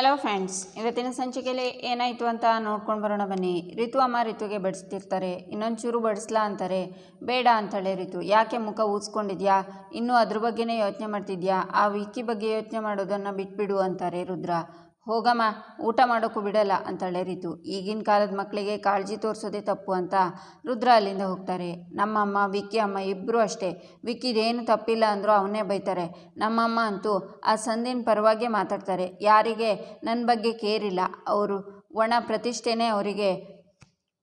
Hello friends, ಇವತ್ತಿನ ಸಂಚಿಕೆಯಲ್ಲಿ ಏನಾಯಿತು ಅಂತ ನೋಡ್ಕೊಂಡು ಬರೋಣ ಬನ್ನಿ. ಋತು ಅಮ್ಮ ರಿತುಗೆ ಬಡಿಸ್ತಿರ್ತಾರೆ. ಇನ್ನೊಂಚೂರು ಬಡಿಸ್ಲಾ ಅಂತಾರೆ. ಬೇಡ ಅಂತಾಳೆ ಋತು ಯಾಕೆ ಮುಖ ಊದ್ಸ್ಕೊಂಡಿದ್ಯಾ? ಇನ್ನೂ ಅದ್ರ ಬಗ್ಗೆನೇ ಯೋಚನೆ ಮಾಡ್ತಿದ್ಯಾ? ಆ ವಿಕ್ಕಿ ಬಗ್ಗೆ ಯೋಚನೆ ಮಾಡೋದನ್ನು ಬಿಟ್ಬಿಡು ಅಂತಾರೆ ರುದ್ರ. ಹೋಗಮ್ಮ, ಊಟ ಮಾಡೋಕ್ಕೂ ಬಿಡಲ್ಲ ಅಂತಾಳೆ ರೀತು. ಈಗಿನ ಕಾಲದ ಮಕ್ಕಳಿಗೆ ಕಾಳಜಿ ತೋರಿಸೋದೇ ತಪ್ಪು ಅಂತ ರುದ್ರ ಅಲ್ಲಿಂದ ಹೋಗ್ತಾರೆ. ನಮ್ಮಮ್ಮ, ವಿಕ್ಕಿ ಅಮ್ಮ ಇಬ್ಬರು ಅಷ್ಟೇ. ವಿಕ್ಕಿದೇನು ತಪ್ಪಿಲ್ಲ ಅಂದರೂ ಅವನ್ನೇ ಬೈತಾರೆ. ನಮ್ಮಮ್ಮ ಅಂತೂ ಆ ಸಂದಿನ ಪರವಾಗೇ ಮಾತಾಡ್ತಾರೆ. ಯಾರಿಗೆ? ನನ್ನ ಬಗ್ಗೆ ಕೇರಿಲ್ಲ ಅವರು ಒಣ ಪ್ರತಿಷ್ಠೆನೇ ಅವರಿಗೆ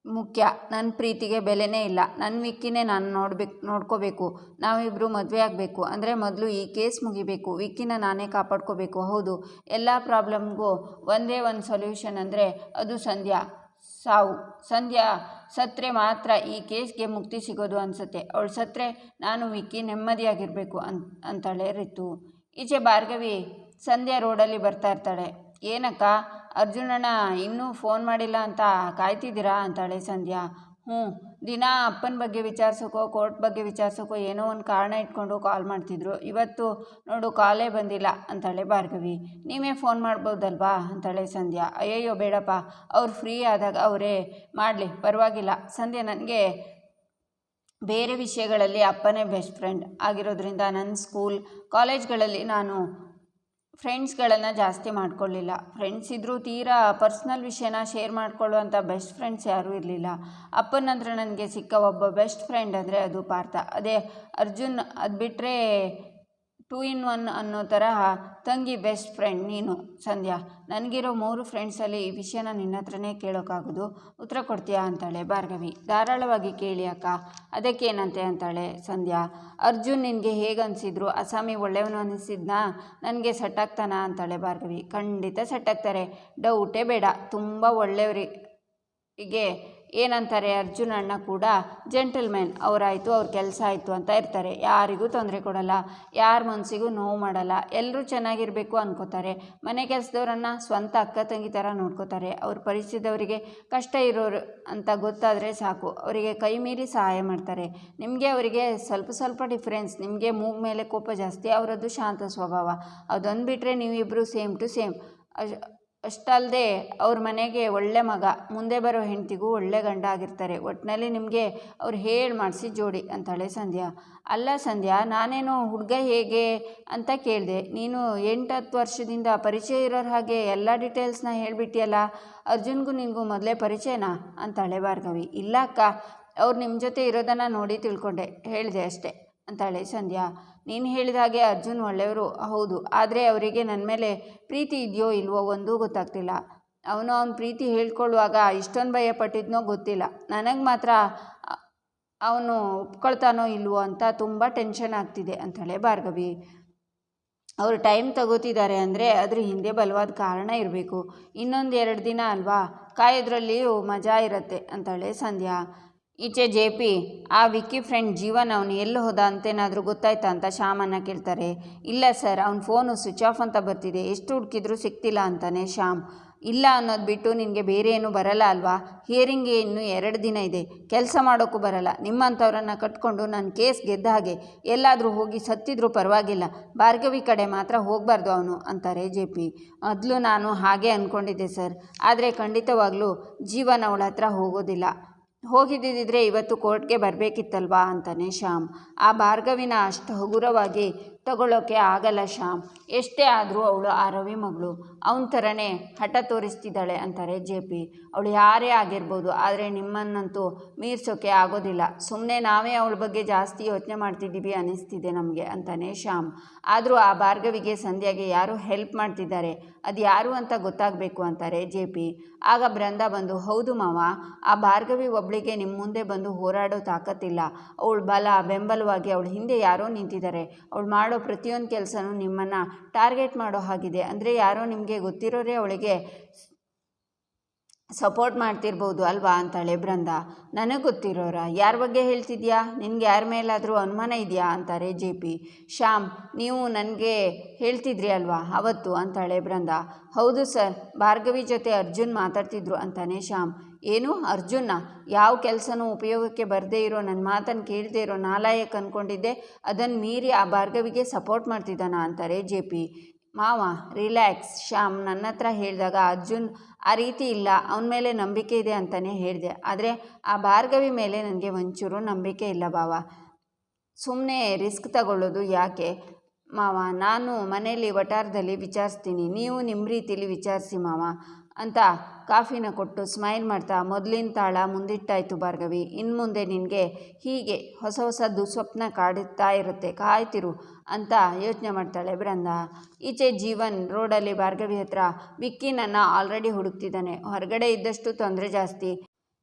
ಮುಖ್ಯ. ನನ್ನ ಪ್ರೀತಿಗೆ ಬೆಲೆನೇ ಇಲ್ಲ. ನನ್ನ ವಿಕ್ಕಿನೇ ನಾನು ನೋಡ್ಬೇಕು, ನೋಡ್ಕೋಬೇಕು. ನಾವಿಬ್ಬರು ಮದುವೆ ಆಗಬೇಕು. ಅಂದರೆ ಮೊದಲು ಈ ಕೇಸ್ ಮುಗಿಬೇಕು. ವಿಕ್ಕಿನ ನಾನೇ ಕಾಪಾಡ್ಕೋಬೇಕು. ಹೌದು. ಎಲ್ಲ ಪ್ರಾಬ್ಲಮ್ಗೂ ಒಂದೇ ಒಂದು ಸೊಲ್ಯೂಷನ್ ಅಂದರೆ ಅದು ಸಂಧ್ಯಾ. ಸಾವು. ಸಂಧ್ಯಾ ಸತ್ರೆ ಮಾತ್ರ ಈ ಕೇಸ್ಗೆ ಮುಕ್ತಿ ಸಿಗೋದು ಅನಿಸುತ್ತೆ. ಅವಳು ಸತ್ರೆ ನಾನು ವಿಕ್ಕಿ ನೆಮ್ಮದಿಯಾಗಿರಬೇಕು ಅಂತ ಅಂತಾಳೆ ರಿತು. ಈಚೆ ಭಾರ್ಗವಿ ಸಂಧ್ಯಾ ರೋಡಲ್ಲಿ ಬರ್ತಾ ಇರ್ತಾಳೆ. ಏನಕ್ಕ? ಅರ್ಜುನಣ್ಣ, ಇನ್ನೂ ಫೋನ್ ಮಾಡಿಲ್ಲ ಅಂತ ಕಾಯ್ತಿದ್ದೀರಾ? ಅಂತಾಳೆ ಸಂಧ್ಯಾ. ಹ್ಞೂ, ದಿನ ಅಪ್ಪನ ಬಗ್ಗೆ ವಿಚಾರಿಸೋಕೋ, ಕೋರ್ಟ್ ಬಗ್ಗೆ ವಿಚಾರಿಸೋಕೋ ಏನೋ ಒಂದು ಕಾರಣ ಇಟ್ಕೊಂಡು ಕಾಲ್ ಮಾಡ್ತಿದ್ರು. ಇವತ್ತು ನೋಡು, ಕಾಲೇ ಬಂದಿಲ್ಲ, ಅಂತಾಳೆ ಭಾರ್ಗವಿ. ನೀವೇ ಫೋನ್ ಮಾಡ್ಬೋದಲ್ವಾ? ಅಂತಾಳೆ ಸಂಧ್ಯಾ. ಅಯ್ಯಯ್ಯೋ, ಬೇಡಪ್ಪ. ಅವ್ರು ಫ್ರೀ ಆದಾಗ ಅವರೇ ಮಾಡಲಿ, ಪರವಾಗಿಲ್ಲ. ಸಂಧ್ಯಾ, ನನಗೆ ಬೇರೆ ವಿಷಯಗಳಲ್ಲಿ ಅಪ್ಪನೇ ಬೆಸ್ಟ್ ಫ್ರೆಂಡ್. ಆಗಿರೋದ್ರಿಂದ ನನ್ನ ಸ್ಕೂಲ್, ಕಾಲೇಜ್ಗಳಲ್ಲಿ ನಾನು ಫ್ರೆಂಡ್ಸ್ಗಳನ್ನು ಜಾಸ್ತಿ ಮಾಡ್ಕೊಳ್ಳಿಲ್ಲ. ಫ್ರೆಂಡ್ಸ್ ಇದ್ದರೂ ತೀರಾ ಪರ್ಸ್ನಲ್ ವಿಷಯನ ಶೇರ್ ಮಾಡ್ಕೊಳ್ಳುವಂಥ ಬೆಸ್ಟ್ ಫ್ರೆಂಡ್ಸ್ ಯಾರೂ ಇರಲಿಲ್ಲ. ಅಪ್ಪನ ನಂತರ ನನಗೆ ಸಿಕ್ಕ ಒಬ್ಬ ಬೆಸ್ಟ್ ಫ್ರೆಂಡ್ ಅಂದರೆ ಅದು ಪಾರ್ಥ. ಅದೇ ಅರ್ಜುನ್ ಅದು ಬಿಟ್ಟರೆ ಟೂ ಇನ್ ಒನ್ ಅನ್ನೋ ತರಹ ತಂಗಿ ಬೆಸ್ಟ್ ಫ್ರೆಂಡ್ ನೀನು, ಸಂಧ್ಯಾ. ನನಗಿರೋ ಮೂರು ಫ್ರೆಂಡ್ಸಲ್ಲಿ ಈ ವಿಷಯನ ನಿನ್ನ ಹತ್ರನೇ ಕೇಳೋಕ್ಕಾಗೋದು ಉತ್ತರ ಕೊಡ್ತೀಯಾ? ಅಂತಾಳೆ ಭಾರ್ಗವಿ. ಧಾರಾಳವಾಗಿ ಕೇಳಿ ಅಕ್ಕ. ಅದಕ್ಕೇನಂತೆ? ಅಂತಾಳೆ ಸಂಧ್ಯಾ. ಅರ್ಜುನ್ ನಿನಗೆ ಹೇಗೆ ಅನಿಸಿದ್ರು ಅಸಾಮಿ ಒಳ್ಳೆಯವನು ಅನಿಸಿದ್ನಾ? ನನಗೆ ಸೆಟ್ಟಾಗ್ತಾನ? ಅಂತಾಳೆ ಭಾರ್ಗವಿ. ಖಂಡಿತ ಸೆಟ್ಟಾಗ್ತಾರೆ. ಡೌಟೇ ಬೇಡ. ತುಂಬ ಒಳ್ಳೆಯವರಿಗೆ ಏನಂತಾರೆ ಅರ್ಜುನಣ್ಣ ಕೂಡ ಜೆಂಟಲ್ಮೆನ್ ಅವರಾಯಿತು, ಅವ್ರ ಕೆಲಸ ಆಯಿತು ಅಂತ ಇರ್ತಾರೆ. ಯಾರಿಗೂ ತೊಂದರೆ ಕೊಡಲ್ಲ. ಯಾರ ಮನಸ್ಸಿಗೂ ನೋವು ಮಾಡಲ್ಲ. ಎಲ್ಲರೂ ಚೆನ್ನಾಗಿರಬೇಕು ಅನ್ಕೋತಾರೆ. ಮನೆ ಕೆಲಸದವ್ರನ್ನ ಸ್ವಂತ ಅಕ್ಕ ತಂಗಿ ಥರ ನೋಡ್ಕೋತಾರೆ. ಅವ್ರ ಪರಿಚಯದವರಿಗೆ ಕಷ್ಟ ಇರೋರು ಅಂತ ಗೊತ್ತಾದರೆ ಸಾಕು. ಅವರಿಗೆ ಕೈ ಮೀರಿ ಸಹಾಯ ಮಾಡ್ತಾರೆ. ನಿಮಗೆ ಅವರಿಗೆ ಸ್ವಲ್ಪ ಸ್ವಲ್ಪ ಡಿಫ್ರೆನ್ಸ್, ನಿಮಗೆ ಮೂಗ್ ಮೇಲೆ ಕೋಪ ಜಾಸ್ತಿ, ಅವರದ್ದು ಶಾಂತ ಸ್ವಭಾವ. ಅದೊಂದು ಬಿಟ್ಟರೆ ನೀವಿಬ್ಬರು ಸೇಮ್ ಟು ಸೇಮ್. ಅಷ್ಟಲ್ಲದೆ ಅವ್ರ ಮನೆಗೆ ಒಳ್ಳೆ ಮಗ, ಮುಂದೆ ಬರೋ ಹೆಂಡತಿಗೂ ಒಳ್ಳೆ ಗಂಡ ಆಗಿರ್ತಾರೆ. ಒಟ್ಟಿನಲ್ಲಿ ನಿಮಗೆ ಅವ್ರು ಹೇಳಿ ಮಾಡಿಸಿ ಜೋಡಿ ಅಂತಾಳೆ ಸಂಧ್ಯಾ. ಅಲ್ಲ ಸಂಧ್ಯಾ, ನಾನೇನು ಹುಡುಗ ಹೇಗೆ ಅಂತ ಕೇಳಿದೆ. ನೀನು ಎಂಟು ಹತ್ತು ವರ್ಷದಿಂದ ಪರಿಚಯ ಇರೋರ ಹಾಗೆ ಎಲ್ಲ ಡೀಟೇಲ್ಸ್ನ ಹೇಳಿಬಿಟ್ಟಿಯಲ್ಲ ಅರ್ಜುನ್ಗೂ ನಿನಗೂ ಮೊದಲೇ ಪರಿಚಯನಾ? ಅಂತಾಳೆ ಭಾರ್ಗವಿ. ಇಲ್ಲ ಅಕ್ಕ, ಅವ್ರು ನಿಮ್ಮ ಜೊತೆ ಇರೋದನ್ನು ನೋಡಿ ತಿಳ್ಕೊಂಡೆ. ಹೇಳಿದೆ ಅಷ್ಟೆ, ಅಂತಾಳೆ ಸಂಧ್ಯಾ. ನೀನು ಹೇಳಿದ ಹಾಗೆ ಅರ್ಜುನ್ ಒಳ್ಳೆಯವರು. ಹೌದು, ಆದರೆ ಅವರಿಗೆ ನನ್ನ ಮೇಲೆ ಪ್ರೀತಿ ಇದೆಯೋ ಇಲ್ವೋ ಒಂದೂ ಗೊತ್ತಾಗ್ತಿಲ್ಲ. ಅವನು ಅವನ ಪ್ರೀತಿ ಹೇಳ್ಕೊಳ್ಳುವಾಗ ಇಷ್ಟೊಂದು ಭಯ ಪಟ್ಟಿದ್ನೋ ಗೊತ್ತಿಲ್ಲ. ನನಗೆ ಮಾತ್ರ ಅವನು ಒಪ್ಕೊಳ್ತಾನೋ ಇಲ್ವೋ ಅಂತ ತುಂಬ ಟೆನ್ಷನ್ ಆಗ್ತಿದೆ ಅಂತಳೆ ಭಾರ್ಗವಿ. ಅವರು ಟೈಮ್ ತಗೋತಿದ್ದಾರೆ ಅಂದರೆ ಅದ್ರ ಹಿಂದೆ ಬಲವಾದ ಕಾರಣ ಇರಬೇಕು. ಇನ್ನೊಂದು ಎರಡು ದಿನ ಅಲ್ವಾ? ಕಾಯೋದ್ರಲ್ಲಿಯೂ ಮಜಾ ಇರುತ್ತೆ, ಅಂತಾಳೆ ಸಂಧ್ಯಾ. ಈಚೆ ಜೆ ಪಿ, ಆ ವಿಕ್ಕಿ ಫ್ರೆಂಡ್ ಜೀವನ್ ಅವನು ಎಲ್ಲಿ ಹೋದ ಅಂತೇನಾದರೂ ಗೊತ್ತಾಯ್ತಾ ಅಂತ ಶ್ಯಾಮನ್ನ ಕೇಳ್ತಾರೆ. ಇಲ್ಲ ಸರ್, ಅವ್ನ ಫೋನು ಸ್ವಿಚ್ ಆಫ್ ಅಂತ ಬರ್ತಿದೆ. ಎಷ್ಟು ಹುಡುಕಿದ್ರೂ ಸಿಗ್ತಿಲ್ಲ ಅಂತಾನೆ ಶ್ಯಾಮ್. ಇಲ್ಲ ಅನ್ನೋದು ಬಿಟ್ಟು ನಿನಗೆ ಬೇರೆ ಏನೂ ಬರಲ್ಲ ಅಲ್ವಾ? ಹಿಯರಿಂಗ್ಗೆ ಇನ್ನೂ ಎರಡು ದಿನ ಇದೆ. ಕೆಲಸ ಮಾಡೋಕ್ಕೂ ಬರಲ್ಲ. ನಿಮ್ಮಂಥವ್ರನ್ನ ಕಟ್ಕೊಂಡು ನನ್ನ ಕೇಸ್ ಗೆದ್ದ ಹಾಗೆ ಎಲ್ಲಾದರೂ ಹೋಗಿ ಸತ್ತಿದ್ರೂ ಪರವಾಗಿಲ್ಲ. ಭಾರ್ಗವಿ ಕಡೆ ಮಾತ್ರ ಹೋಗಬಾರ್ದು ಅವನು, ಅಂತಾರೆ ಜೆ ಪಿ. ಮೊದಲು ನಾನು ಹಾಗೆ ಅಂದ್ಕೊಂಡಿದ್ದೆ ಸರ್. ಆದರೆ ಖಂಡಿತವಾಗಲೂ ಜೀವನ ಅವಳ ಹತ್ರ ಹೋಗೋದಿಲ್ಲ. ಹೋಗಿದ್ದಿದ್ರೆ ಇವತ್ತು ಕೋರ್ಟ್ಗೆ ಬರಬೇಕಿತ್ತಲ್ವಾ ಅಂತಾನೆ ಶ್ಯಾಮ್. ಆ ಭಾರ್ಗವಿನ ಅಷ್ಟು ಹಗುರವಾಗಿ ತಗೊಳ್ಳೋಕ್ಕೆ ಆಗಲ್ಲ ಶ್ಯಾಮ್. ಎಷ್ಟೇ ಆದರೂ ಅವಳು ಆ ರವಿ ಮಗಳು. ಅವನ ಥರನೇ ಹಠ ತೋರಿಸ್ತಿದ್ದಾಳೆ ಅಂತಾರೆ ಜೆ ಪಿ. ಅವಳು ಯಾರೇ ಆಗಿರ್ಬೋದು, ಆದರೆ ನಿಮ್ಮನ್ನಂತೂ ಮೀರ್ಸೋಕ್ಕೆ ಆಗೋದಿಲ್ಲ. ಸುಮ್ಮನೆ ನಾವೇ ಅವಳ ಬಗ್ಗೆ ಜಾಸ್ತಿ ಯೋಚನೆ ಮಾಡ್ತಿದ್ದೀವಿ ಅನ್ನಿಸ್ತಿದೆ ನಮಗೆ ಅಂತಾನೆ ಶ್ಯಾಮ್. ಆದರೂ ಆ ಭಾರ್ಗವಿಗೆ ಸಂಧ್ಯಾಗೆ ಯಾರು ಹೆಲ್ಪ್ ಮಾಡ್ತಿದ್ದಾರೆ? ಅದು ಯಾರು ಅಂತ ಗೊತ್ತಾಗಬೇಕು ಅಂತಾರೆ ಜೆ ಪಿ. ಆಗ ಬೃಂದ ಬಂದು, ಹೌದು ಮಾವ, ಆ ಭಾರ್ಗವಿ ಒಬ್ಳಿಗೆ ನಿಮ್ಮ ಮುಂದೆ ಬಂದು ಹೋರಾಡೋ ತಾಕತ್ತಿಲ್ಲ. ಅವಳು ಬಲ ಬೆಂಬಲವಾಗಿ ಅವಳು ಹಿಂದೆ ಯಾರೋ ನಿಂತಿದ್ದಾರೆ. ಅವಳು ಮಾಡೋ ಪ್ರತಿಯೊಂದು ಕೆಲಸನೂ ನಿಮ್ಮನ್ನು ಟಾರ್ಗೆಟ್ ಮಾಡೋ ಹಾಗಿದೆ. ಅಂದರೆ ಯಾರೋ ನಿಮಗೆ ಗೊತ್ತಿರೋರೇ ಅವಳಿಗೆ ಸಪೋರ್ಟ್ ಮಾಡ್ತಿರ್ಬೋದು ಅಲ್ವಾ ಅಂತಾಳೆ ಬೃಂದ. ನನಗೆ ಗೊತ್ತಿರೋರ? ಯಾರ ಬಗ್ಗೆ ಹೇಳ್ತಿದ್ಯಾ? ನಿನಗೆ ಯಾರ ಮೇಲಾದರೂ ಅನುಮಾನ ಇದೆಯಾ? ಅಂತಾರೆ ಜೆ ಪಿ. ಶ್ಯಾಮ್, ನೀವು ನನಗೆ ಹೇಳ್ತಿದ್ರಿ ಅಲ್ವಾ? ಅವತ್ತು, ಅಂತಾಳೆ ಬೃಂದ. ಹೌದು ಸರ್, ಭಾರ್ಗವಿ ಜೊತೆ ಅರ್ಜುನ್ ಮಾತಾಡ್ತಿದ್ರು ಅಂತಾನೆ ಶ್ಯಾಮ್. ಏನು ಅರ್ಜುನ, ಯಾವ ಕೆಲಸನೂ ಉಪಯೋಗಕ್ಕೆ ಬರದೇ ಇರೋ ನನ್ನ ಮಾತನ್ನು ಕೇಳದೇ ಇರೋ ನಾಲಾಯಕ್ ಅಂದ್ಕೊಂಡಿದ್ದೆ ಅದನ್ನು ಮೀರಿ ಆ ಭಾರ್ಗವಿಗೆ ಸಪೋರ್ಟ್ ಮಾಡ್ತಿದ್ದಾನ ಅಂತಾರೆ ಜೆ ಪಿ. ಮಾವ, ರಿಲ್ಯಾಕ್ಸ್, ಶ್ಯಾಮ್ ನನ್ನ ಹತ್ರ ಹೇಳಿದಾಗ ಅರ್ಜುನ್, ಆ ರೀತಿ ಇಲ್ಲ, ಅವನ ಮೇಲೆ ನಂಬಿಕೆ ಇದೆ ಅಂತಲೇ ಹೇಳಿದೆ. ಆದರೆ ಆ ಭಾರ್ಗವಿ ಮೇಲೆ ನನಗೆ ಒಂಚೂರು ನಂಬಿಕೆ ಇಲ್ಲ ಬಾವ ಸುಮ್ಮನೆ ರಿಸ್ಕ್ ತಗೊಳ್ಳೋದು ಯಾಕೆ? ಮಾವ, ನಾನು ಮನೆಯಲ್ಲಿ ವಟಾರದಲ್ಲಿ ವಿಚಾರಿಸ್ತೀನಿ, ನೀವು ನಿಮ್ಮ ರೀತಿಲಿ ವಿಚಾರಿಸಿ ಮಾವ, ಅಂತ ಕಾಫಿನ ಕೊಟ್ಟು ಸ್ಮೈಲ್ ಮಾಡ್ತಾ ಮೊದಲಿನ ತಾಳ ಮುಂದಿಟ್ಟಾಯಿತು ಭಾರ್ಗವಿ. ಇನ್ನು ಮುಂದೆ ನಿನಗೆ ಹೀಗೆ ಹೊಸ ಹೊಸ ದುಸ್ವಪ್ನ ಕಾಡುತ್ತಾ ಇರುತ್ತೆ. ಕಾಯ್ತಿರು ಅಂತ ಯೋಚನೆ ಮಾಡ್ತಾಳೆ ಬೃಂದ ಈಚೆ ಜೀವನ್ ರೋಡಲ್ಲಿ ಭಾರ್ಗವಿ ಹತ್ರ ವಿಕ್ಕಿನನ್ನು ಆಲ್ರೆಡಿ ಹುಡುಕ್ತಿದ್ದಾನೆ. ಹೊರಗಡೆ ಇದ್ದಷ್ಟು ತೊಂದರೆ ಜಾಸ್ತಿ.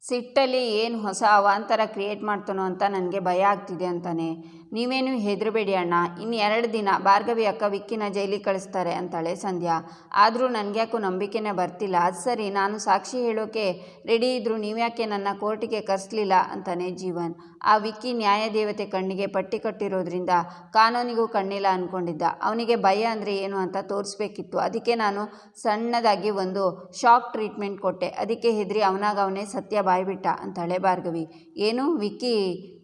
ಸಿಟ್ಟಲ್ಲಿ ಏನು ಹೊಸ ಅವಾಂತರ ಕ್ರಿಯೇಟ್ ಮಾಡ್ತಾನೋ ಅಂತ ನನಗೆ ಭಯ ಆಗ್ತಿದೆ ಅಂತಾನೆ. ನೀವೇನು ಹೆದರಬೇಡಿ ಅಣ್ಣ. ಇನ್ನು ಎರಡು ದಿನ ಭಾರ್ಗವಿ ಅಕ್ಕ ವಿಕ್ಕಿನ ಜೈಲಿಗೆ ಕಳಿಸ್ತಾರೆ ಅಂತಾಳೆ ಸಂಧ್ಯಾ. ಆದರೂ ನನಗ್ಯಾಕೋ ನಂಬಿಕೆನೇ ಬರ್ತಿಲ್ಲ. ಅದು ಸರಿ, ನಾನು ಸಾಕ್ಷಿ ಹೇಳೋಕೆ ರೆಡಿ ಇದ್ದರೂ ನೀವ್ಯಾಕೆ ನನ್ನ ಕೋರ್ಟಿಗೆ ಕರೆಸ್ಲಿಲ್ಲ? ಅಂತಾನೆ ಜೀವನ್. ಆ ವಿಕ್ಕಿ ನ್ಯಾಯದೇವತೆ ಕಣ್ಣಿಗೆ ಪಟ್ಟಿ ಕಟ್ಟಿರೋದ್ರಿಂದ ಕಾನೂನಿಗೂ ಕಣ್ಣಿಲ್ಲ ಅಂದ್ಕೊಂಡಿದ್ದ ಅವನಿಗೆ ಭಯ ಅಂದರೆ ಏನು ಅಂತ ತೋರಿಸ್ಬೇಕಿತ್ತು. ಅದಕ್ಕೆ ನಾನು ಸಣ್ಣದಾಗಿ ಒಂದು ಶಾಕ್ ಟ್ರೀಟ್ಮೆಂಟ್ ಕೊಟ್ಟೆ. ಅದಕ್ಕೆ ಹೆದರಿ ಅವನಾಗ ಅವನೇ ಸತ್ಯ ಬಾಯ್ಬಿಟ್ಟ, ಅಂತಾಳೆ ಭಾರ್ಗವಿ. ಏನು ವಿಕ್ಕಿ,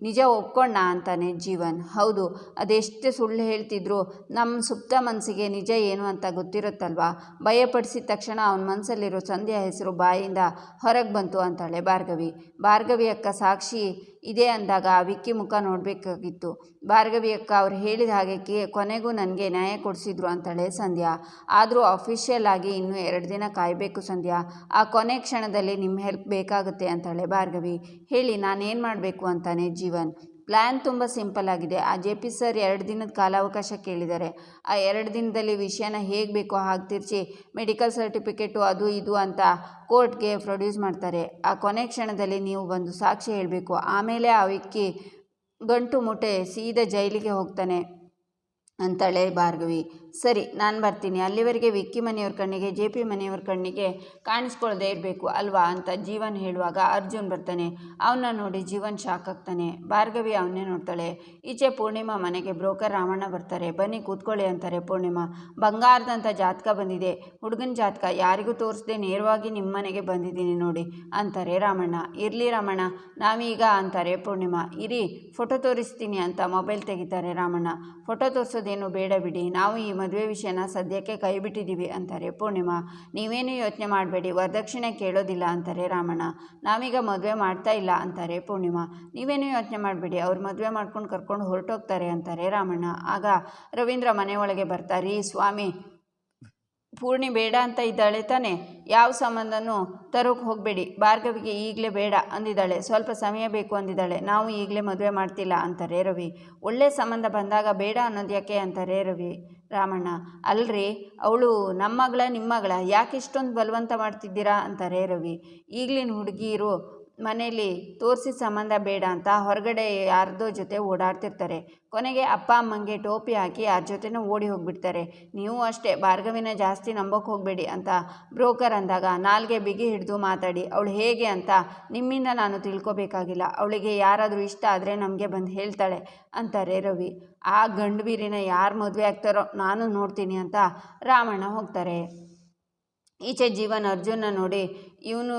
ನಿಜ ಒಪ್ಕೊಂಡ ಅಂತಾನೆ ಜೀವನ್. ಹೌದು, ಅದೆಷ್ಟು ಸುಳ್ಳು ಹೇಳ್ತಿದ್ರು ನಮ್ಮ ಸುಪ್ತ ಮನಸ್ಸಿಗೆ ನಿಜ ಏನು ಅಂತ ಗೊತ್ತಿರುತ್ತಲ್ವಾ? ಭಯಪಡಿಸಿದ ತಕ್ಷಣ ಅವನ ಮನಸ್ಸಲ್ಲಿರೋ ಸಂಧ್ಯಾ ಹೆಸರು ಬಾಯಿಂದ ಹೊರಗೆ ಬಂತು ಅಂತಾಳೆ ಭಾರ್ಗವಿ. ಭಾರ್ಗವಿ ಅಕ್ಕ ಸಾಕ್ಷಿ ಇದೆ ಅಂದಾಗ ಆ ವಿಕ್ಕಿ ಮುಖ ನೋಡಬೇಕಾಗಿತ್ತು. ಭಾರ್ಗವಿ ಅಕ್ಕ ಅವ್ರು ಹೇಳಿದ ಹಾಗೆ ಕೊನೆಗೂ ನನಗೆ ನ್ಯಾಯ ಕೊಡಿಸಿದ್ರು ಅಂತಾಳೆ ಸಂಧ್ಯಾ. ಆದರೂ ಅಫಿಷಿಯಲ್ ಆಗಿ ಇನ್ನೂ ಎರಡು ದಿನ ಕಾಯಬೇಕು ಸಂಧ್ಯಾ. ಆ ಕೊನೆ ಕ್ಷಣದಲ್ಲಿ ನಿಮ್ಮ ಹೆಲ್ಪ್ ಬೇಕಾಗುತ್ತೆ ಅಂತಾಳೆ ಭಾರ್ಗವಿ. ಹೇಳಿ, ನಾನೇನು ಮಾಡಬೇಕು ಅಂತಾನೆ ಜೀವನ್. ಪ್ಲ್ಯಾನ್ ತುಂಬ ಸಿಂಪಲ್ ಆಗಿದೆ. ಆ ಜೆ ಪಿ ಸರ್ ಎರಡು ದಿನದ ಕಾಲಾವಕಾಶ ಕೇಳಿದ್ದಾರೆ. ಆ ಎರಡು ದಿನದಲ್ಲಿ ವಿಷಯನ ಹೇಗೆ ಬೇಕೋ ಹಾಗೆ ತಿರ್ಚಿ ಮೆಡಿಕಲ್ ಸರ್ಟಿಫಿಕೇಟು ಅದು ಇದು ಅಂತ ಕೋರ್ಟ್ಗೆ ಪ್ರೊಡ್ಯೂಸ್ ಮಾಡ್ತಾರೆ. ಆ ಕೊನೆ ಕ್ಷಣದಲ್ಲಿ ನೀವು ಬಂದು ಸಾಕ್ಷಿ ಹೇಳಬೇಕು. ಆಮೇಲೆ ಆ ವ್ಯಕ್ತಿ ಗಂಟು ಮುಟೆ ಸೀದಾ ಜೈಲಿಗೆ ಹೋಗ್ತಾನೆ ಅಂತಾಳೆ ಭಾರ್ಗವಿ. ಸರಿ, ನಾನು ಬರ್ತೀನಿ. ಅಲ್ಲಿವರೆಗೆ ವಿಕ್ಕಿ ಮನೆಯವ್ರ ಕಣ್ಣಿಗೆ, ಜೆ ಪಿ ಮನೆಯವ್ರ ಕಣ್ಣಿಗೆ ಕಾಣಿಸ್ಕೊಳ್ಳದೆ ಇರಬೇಕು ಅಲ್ವಾ ಅಂತ ಜೀವನ್ ಹೇಳುವಾಗ ಅರ್ಜುನ್ ಬರ್ತಾನೆ. ಅವನ್ನ ನೋಡಿ ಜೀವನ್ ಶಾಕ್ ಆಗ್ತಾನೆ. ಭಾರ್ಗವಿ ಅವನ್ನೇ ನೋಡ್ತಾಳೆ. ಈಚೆ ಪೂರ್ಣಿಮಾ ಮನೆಗೆ ಬ್ರೋಕರ್ ರಾಮಣ್ಣ ಬರ್ತಾರೆ. ಬನ್ನಿ ಕೂತ್ಕೊಳ್ಳಿ ಅಂತಾರೆ ಪೂರ್ಣಿಮಾ. ಬಂಗಾರದಂಥ ಜಾತಕ ಬಂದಿದೆ. ಹುಡುಗನ ಜಾತಕ ಯಾರಿಗೂ ತೋರಿಸ್ದೆ ನೇರವಾಗಿ ನಿಮ್ಮ ಮನೆಗೆ ಬಂದಿದ್ದೀನಿ ನೋಡಿ ಅಂತಾರೆ ರಾಮಣ್ಣ. ಇರಲಿ ರಾಮಣ್ಣ, ನಾವೀಗ ಅಂತಾರೆ ಪೂರ್ಣಿಮಾ. ಇರಿ ಫೋಟೋ ತೋರಿಸ್ತೀನಿ ಅಂತ ಮೊಬೈಲ್ ತೆಗಿತಾರೆ ರಾಮಣ್ಣ. ಫೋಟೋ ತೋರಿಸೋದೇನು ಬೇಡ ಬಿಡಿ. ನಾವು ಈ ಮದುವೆ ವಿಷಯನ ಸದ್ಯಕ್ಕೆ ಕೈಬಿಟ್ಟಿದ್ದೀವಿ ಅಂತಾರೆ. ಪೂರ್ಣಿಮಾ, ನೀವೇನು ಯೋಚನೆ ಮಾಡಬೇಡಿ, ವರದಕ್ಷಿಣೆ ಕೇಳೋದಿಲ್ಲ ಅಂತಾರೆ ರಾಮಣ್ಣ. ನಾವೀಗ ಮದುವೆ ಮಾಡ್ತಾ ಇಲ್ಲ ಅಂತಾರೆ ಪೂರ್ಣಿಮಾ. ನೀವೇನು ಯೋಚನೆ ಮಾಡಬೇಡಿ, ಅವ್ರು ಮದುವೆ ಮಾಡ್ಕೊಂಡು ಕರ್ಕೊಂಡು ಹೊರಟೋಗ್ತಾರೆ ಅಂತಾರೆ ರಾಮಣ್ಣ. ಆಗ ರವೀಂದ್ರ ಮನೆ ಒಳಗೆ ಬರ್ತಾರೆ ಸ್ವಾಮಿ, ಪೂರ್ಣಿ ಬೇಡ ಅಂತ ಇದ್ದಾಳೆ ತಾನೆ, ಯಾವ ಸಂಬಂಧನೂ ತರೋಕೆ ಹೋಗಬೇಡಿ, ಭಾರ್ಗವಿಗೆ ಈಗಲೇ ಬೇಡ ಅಂದಿದ್ದಾಳೆ, ಸ್ವಲ್ಪ ಸಮಯ ಬೇಕು ಅಂದಿದ್ದಾಳೆ, ನಾವು ಈಗಲೇ ಮದುವೆ ಮಾಡ್ತಿಲ್ಲ ಅಂತಾರೆ ರವಿ. ಒಳ್ಳೆ ಸಂಬಂಧ ಬಂದಾಗ ಬೇಡ ಅನ್ನೋದು ಯಾಕೆ ಅಂತಾರೆ ರವಿ. ರಾಮಣ್ಣ, ಅಲ್ರಿ, ಅವಳು ನಮ್ಮ ಮಗಳ ನಿಮ್ಮ ಮಗಳ ಯಾಕೆ ಇಷ್ಟೊಂದು ಬಲವಂತ ಮಾಡ್ತಿದ್ದೀರಾ? ಅಂತಾರೆ ರವಿ. ಈಗಲಿನ ಹುಡುಗಿರು ಮನೇಲಿ ತೋರಿಸಿ ಸಂಬಂಧ ಬೇಡ ಅಂತ ಹೊರಗಡೆ ಯಾರ್ದೋ ಜೊತೆ ಓಡಾಡ್ತಿರ್ತಾರೆ. ಕೊನೆಗೆ ಅಪ್ಪ ಅಮ್ಮಂಗೆ ಟೋಪಿ ಹಾಕಿ ಯಾರ ಜೊತೆನೂ ಓಡಿ ಹೋಗಿಬಿಡ್ತಾರೆ. ನೀವು ಅಷ್ಟೇ, ಭಾರ್ಗವಿನ ಜಾಸ್ತಿ ನಂಬೋಕೆ ಹೋಗಬೇಡಿ ಅಂತ ಬ್ರೋಕರ್ ಅಂದಾಗ ನಾಲ್ಗೆ ಬಿಗಿ ಹಿಡಿದು ಮಾತಾಡಿ, ಅವಳು ಹೇಗೆ ಅಂತ ನಿಮ್ಮಿಂದ ನಾನು ತಿಳ್ಕೊಬೇಕಾಗಿಲ್ಲ. ಅವಳಿಗೆ ಯಾರಾದರೂ ಇಷ್ಟ ಆದರೆ ನಮಗೆ ಬಂದು ಹೇಳ್ತಾಳೆ ಅಂತಾರೆ ರವಿ. ಆ ಗಂಡು ಬೀರಿನ ಯಾರು ಮದುವೆ ಆಗ್ತಾರೋ ನಾನು ನೋಡ್ತೀನಿ ಅಂತ ರಾಮಣ್ಣ ಹೋಗ್ತಾರೆ. ಈಚೆ ಜೀವನ್ ಅರ್ಜುನ ನೋಡಿ, ಇವನು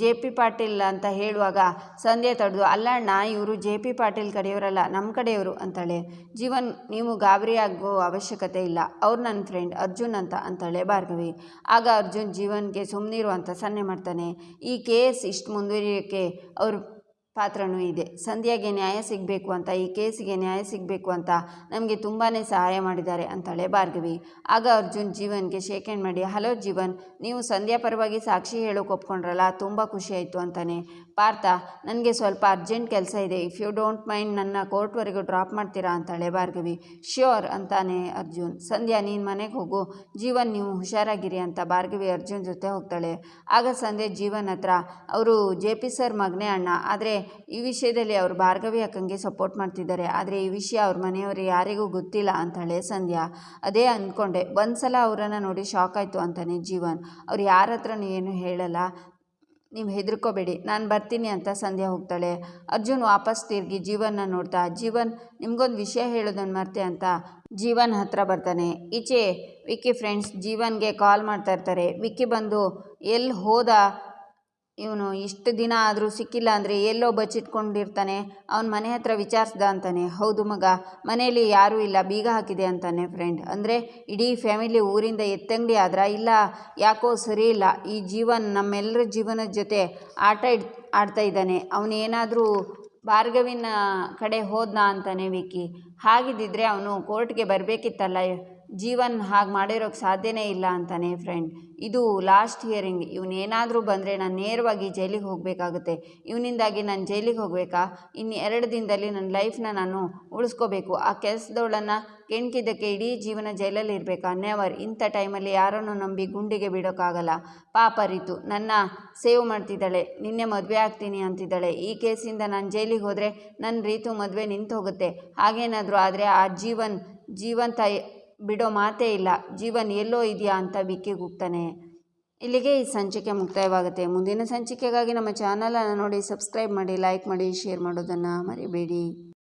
ಜೆ ಪಿ ಪಾಟೀಲ್ ಅಂತ ಹೇಳುವಾಗ ಸಂಧ್ಯೆ ತಡೆದು ಅಲ್ಲ ಅಣ್ಣ ಇವರು ಜೆ ಪಿ ಪಾಟೀಲ್ ಕಡೆಯವರಲ್ಲ ನಮ್ಮ ಕಡೆಯವರು ಅಂತಾಳೆ. ಜೀವನ್, ನೀವು ಗಾಬರಿ ಆಗೋ ಅವಶ್ಯಕತೆ ಇಲ್ಲ, ಅವ್ರು ನನ್ನ ಫ್ರೆಂಡ್ ಅರ್ಜುನ್ ಅಂತ ಅಂತಾಳೆ ಭಾರ್ಗವಿ. ಆಗ ಅರ್ಜುನ್ ಜೀವನ್ಗೆ ಸುಮ್ಮನಿರು ಅಂತ ಸನ್ನೆ ಮಾಡ್ತಾನೆ. ಈ ಕೇಸ್ ಇಷ್ಟು ಮುಂದುವರಿಯೋಕ್ಕೆ ಅವರು ಪಾತ್ರನೂ ಇದೆ. ಸಂಧ್ಯಾಗೆ ನ್ಯಾಯ ಸಿಗಬೇಕು ಅಂತ, ಈ ಕೇಸಿಗೆ ನ್ಯಾಯ ಸಿಗಬೇಕು ಅಂತ ನಮಗೆ ತುಂಬಾ ಸಹಾಯ ಮಾಡಿದ್ದಾರೆ ಅಂತಾಳೆ ಭಾರ್ಗವಿ. ಆಗ ಅರ್ಜುನ್ ಜೀವನ್ಗೆ ಶೇಕ್ ಹ್ಯಾಂಡ್ ಮಾಡಿ, ಹಲೋ ಜೀವನ್, ನೀವು ಸಂಧ್ಯಾ ಪರವಾಗಿ ಸಾಕ್ಷಿ ಹೇಳೋಕೆ ಒಪ್ಕೊಂಡ್ರಲ್ಲ, ತುಂಬ ಖುಷಿ ಆಯಿತು ಅಂತಾನೆ. ಪಾರ್ಥ, ನನಗೆ ಸ್ವಲ್ಪ ಅರ್ಜೆಂಟ್ ಕೆಲಸ ಇದೆ ಇಫ್ ಯು ಡೋಂಟ್ ಮೈಂಡ್ ನನ್ನ ಕೋರ್ಟ್ವರೆಗೂ ಡ್ರಾಪ್ ಮಾಡ್ತೀರಾ ಅಂತಾಳೆ ಭಾರ್ಗವಿ. ಶ್ಯೂರ್ ಅಂತಾನೆ ಅರ್ಜುನ್. ಸಂಧ್ಯಾ, ನೀನು ಮನೆಗೆ ಹೋಗು. ಜೀವನ್, ನೀವು ಹುಷಾರಾಗಿರಿ ಅಂತ ಭಾರ್ಗವಿ ಅರ್ಜುನ್ ಜೊತೆ ಹೋಗ್ತಾಳೆ. ಆಗ ಸಂಧ್ಯಾ ಜೀವನ್ ಹತ್ರ, ಅವರು ಜೆ ಪಿ ಸರ್ ಮಗನೇ ಅಣ್ಣ, ಆದರೆ ಈ ವಿಷಯದಲ್ಲಿ ಅವರು ಭಾರ್ಗವಿ ಅಕ್ಕಂಗೆ ಸಪೋರ್ಟ್ ಮಾಡ್ತಿದ್ದಾರೆ. ಆದರೆ ಈ ವಿಷಯ ಅವ್ರ ಮನೆಯವರು ಯಾರಿಗೂ ಗೊತ್ತಿಲ್ಲ ಅಂತಾಳೆ ಸಂಧ್ಯಾ. ಅದೇ ಅಂದ್ಕೊಂಡೆ ಒಂದು ಸಲ ಅವರನ್ನು ನೋಡಿ ಶಾಕ್ ಆಯಿತು ಅಂತಾನೆ ಜೀವನ್. ಅವ್ರು ಯಾರ ಹತ್ರನೂ ಏನು ಹೇಳಲ್ಲ. ನೀವು ಹೆದರ್ಕೋಬೇಡಿ. ನಾನು ಬರ್ತೀನಿ ಅಂತ ಸಂಧ್ಯಾ ಹೋಗ್ತಾಳೆ. ಅರ್ಜುನ್ ವಾಪಸ್ ತಿರುಗಿ ಜೀವನ್ನ ನೋಡ್ತಾ, ಜೀವನ್, ನಿಮ್ಗೊಂದು ವಿಷಯ ಹೇಳೋದನ್ನು ಮರ್ತೆ ಅಂತ ಜೀವನ್ ಹತ್ರ ಬರ್ತಾನೆ. ಈಚೆ ವಿಕ್ಕಿ ಫ್ರೆಂಡ್ಸ್ ಜೀವನ್ಗೆ ಕಾಲ್ ಮಾಡ್ತಾ ಇರ್ತಾರೆ. ವಿಕ್ಕಿ ಬಂದು ಎಲ್ಲಿ ಹೋದ? ಇವನು ಇಷ್ಟು ದಿನ ಆದರೂ ಸಿಕ್ಕಿಲ್ಲ ಅಂದರೆ ಎಲ್ಲೋ ಬಚ್ಚಿಟ್ಕೊಂಡಿರ್ತಾನೆ, ಅವನ ಮನೆ ಹತ್ರ ವಿಚಾರಿಸ್ದ ಅಂತಾನೆ, ಹೌದು ಮಗ, ಮನೆಯಲ್ಲಿ ಯಾರೂ ಇಲ್ಲ, ಬೀಗ ಹಾಕಿದೆ ಅಂತಾನೆ ಫ್ರೆಂಡ್ ಅಂದರೆ ಇಡೀ ಫ್ಯಾಮಿಲಿ ಊರಿಂದ ಎತ್ತಂಗಡಿ ಆದ್ರ ಇಲ್ಲ, ಯಾಕೋ ಸರಿ ಇಲ್ಲ, ಈ ಜೀವನ ನಮ್ಮೆಲ್ಲರ ಜೀವನದ ಜೊತೆ ಆಟ ಇಡ್, ಆಡ್ತಾ ಇದ್ದಾನೆ ಅವನೇನಾದರೂ ಭಾರ್ಗವಿನ ಕಡೆ ಹೋದ್ನಾ ಅಂತಾನೆ ವಿಕಿ ಹಾಗಿದ್ದಿದ್ರೆ ಅವನು ಕೋರ್ಟ್ಗೆ ಬರಬೇಕಿತ್ತಲ್ಲ ಜೀವನ್ ಹಾಗೆ ಮಾಡಿರೋಕ್ಕೆ ಸಾಧ್ಯನೇ ಇಲ್ಲ ಅಂತಾನೆ ಫ್ರೆಂಡ್ ಇದು ಲಾಸ್ಟ್ ಹಿಯರಿಂಗ್ ಇವನೇನಾದರೂ ಬಂದರೆ ನಾನು ನೇರವಾಗಿ ಜೈಲಿಗೆ ಹೋಗಬೇಕಾಗುತ್ತೆ. ಇವನಿಂದಾಗಿ ನಾನು ಜೈಲಿಗೆ ಹೋಗಬೇಕಾ? ಇನ್ನು ಎರಡು ದಿನದಲ್ಲಿ ನನ್ನ ಲೈಫ್ನ ನಾನು ಉಳಿಸ್ಕೋಬೇಕು. ಆ ಕೆಲಸದವಳನ್ನು ಕೆಣ್ಕಿದ್ದಕ್ಕೆ ಇಡೀ ಜೀವನ ಜೈಲಲ್ಲಿ ಇರಬೇಕಾ? ನೆವರ್ ಇಂಥ ಟೈಮಲ್ಲಿ ಯಾರನ್ನು ನಂಬಿ ಗುಂಡಿಗೆ ಬಿಡೋಕ್ಕಾಗಲ್ಲ ಪಾಪ ರೀತು. ನನ್ನ ಸೇವ್ ಮಾಡ್ತಿದ್ದಾಳೆ. ನಿನ್ನೆ ಮದುವೆ ಆಗ್ತೀನಿ ಅಂತಿದ್ದಾಳೆ. ಈ ಕೇಸಿಂದ ನಾನು ಜೈಲಿಗೆ ಹೋದರೆ ನನ್ನ ರೀತು ಮದುವೆ ನಿಂತು ಹೋಗುತ್ತೆ ಹಾಗೇನಾದರೂ ಆದರೆ ಆ ಜೀವನ್, ಜೀವಂತ ಬಿಡೋ ಮಾತೇ ಇಲ್ಲ. ಜೀವನ್ ಎಲ್ಲೋ ಇದೆಯಾ ಅಂತ ಬಿಕ್ಕಿ ಕೂಗ್ತಾನೆ. ಇಲ್ಲಿಗೆ ಈ ಸಂಚಿಕೆ ಮುಕ್ತಾಯವಾಗುತ್ತೆ. ಮುಂದಿನ ಸಂಚಿಕೆಗಾಗಿ ನಮ್ಮ ಚಾನಲನ್ನು ನೋಡಿ, ಸಬ್ಸ್ಕ್ರೈಬ್ ಮಾಡಿ, ಲೈಕ್ ಮಾಡಿ, ಶೇರ್ ಮಾಡೋದನ್ನು ಮರಿಬೇಡಿ.